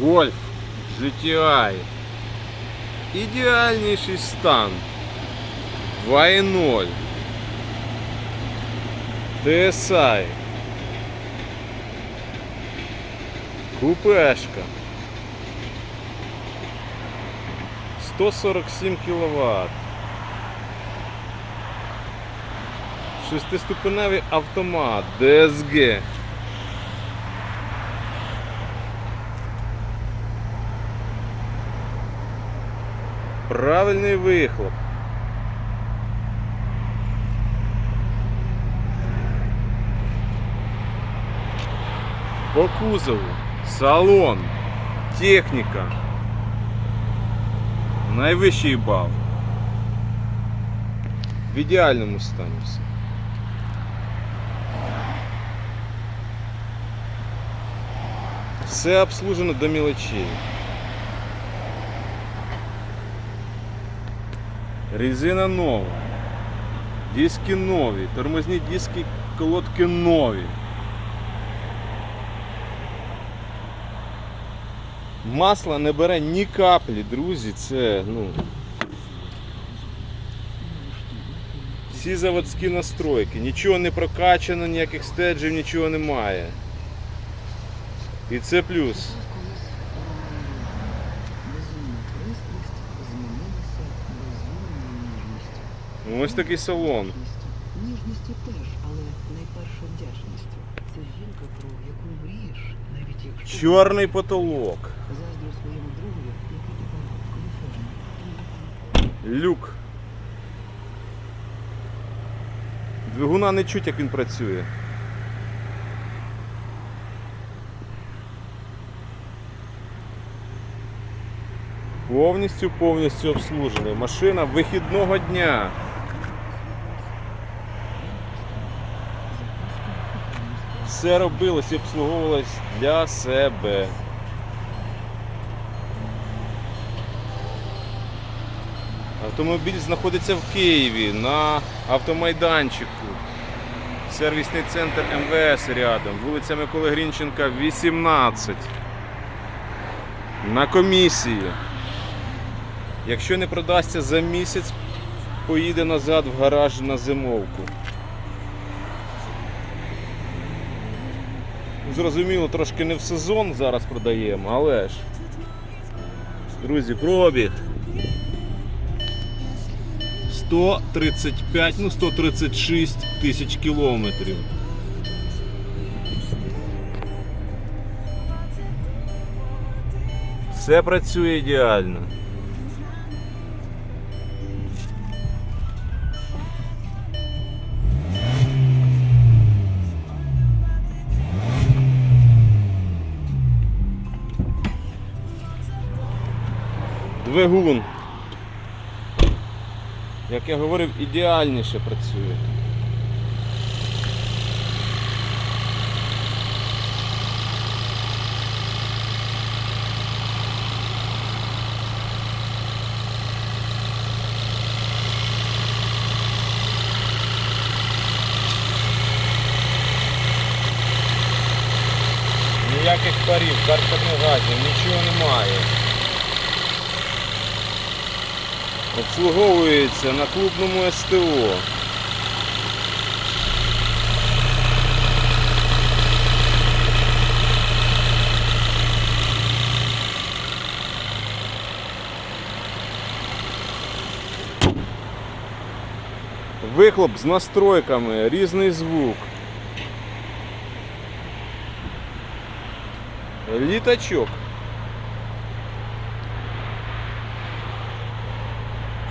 Гольф GTI. Ідеальніший стан. 2.0. TSI. Купешка. 147 кВт. Шестиступеневий автомат DSG. Правильний вихлоп. По кузову, салон, техніка. Найвищий бал. В ідеальному стані. Все обслужено до мелочей. Резина нова. Диски нові. Тормозні диски, колодки нові. Масло не бере ні каплі, друзі. Це, ну. Всі заводські настройки. Нічого не прокачано, ніяких стеджів, нічого немає. І це плюс. Ось такий салон. Ніжністю теж, але найперше вдячністю. Це жінка, про яку мрієш, навіть якщо Чорний потолок. заздрю своєму другові, який тебе Каліфорнії. Люк. Двигуна не чуть, як він працює. Повністю повністю обслужений. Машина вихідного дня. Все робилось і обслуговувалось для себе. Автомобіль знаходиться в Києві на автомайданчику. Сервісний центр МВС рядом, вулиця Миколи Грінченка, 18. На комісії. Якщо не продасться за місяць, поїде назад в гараж на зимовку. Зрозуміло, трошки не в сезон зараз продаємо, але ж. Друзі, пробіг. 135, ну 136 тисяч кілометрів. Все працює ідеально. Двигун як я говорив, ідеальніше працює. Ніяких парів, каркатних газів, нічого немає. Обслуговується на клубному СТО. Вихлоп з настройками, різний звук. Літачок.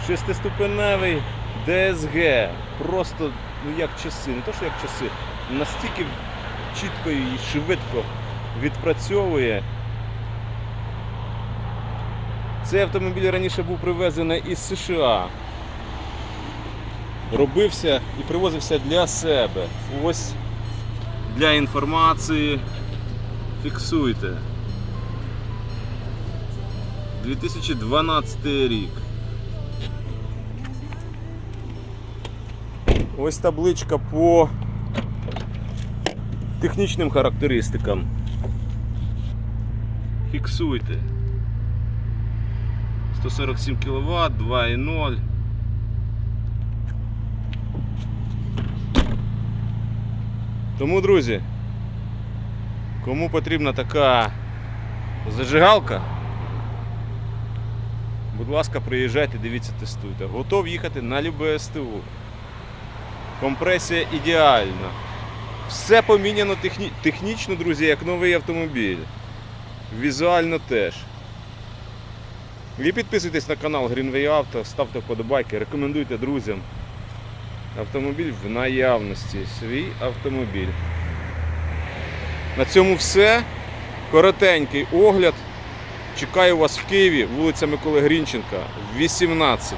Шестиступеневий ДСГ. Просто ну як часи, не то що як часи, настільки чітко і швидко відпрацьовує. Цей автомобіль раніше був привезений із США. Робився і привозився для себе. Ось для інформації. Фіксуйте. 2012 рік. Ось табличка по технічним характеристикам. Фіксуйте. 147 кВт, 2,0. Тому, друзі, кому потрібна така зажигалка, будь ласка, приїжджайте, дивіться, тестуйте. Готов їхати на любе СТУ. Компресія ідеальна. Все поміняно техні... технічно, друзі, як новий автомобіль. Візуально теж. І підписуйтесь на канал Greenway Auto, ставте вподобайки, рекомендуйте друзям. Автомобіль в наявності. Свій автомобіль. На цьому все. Коротенький огляд. Чекаю вас в Києві, вулиця Миколи Грінченка, 18.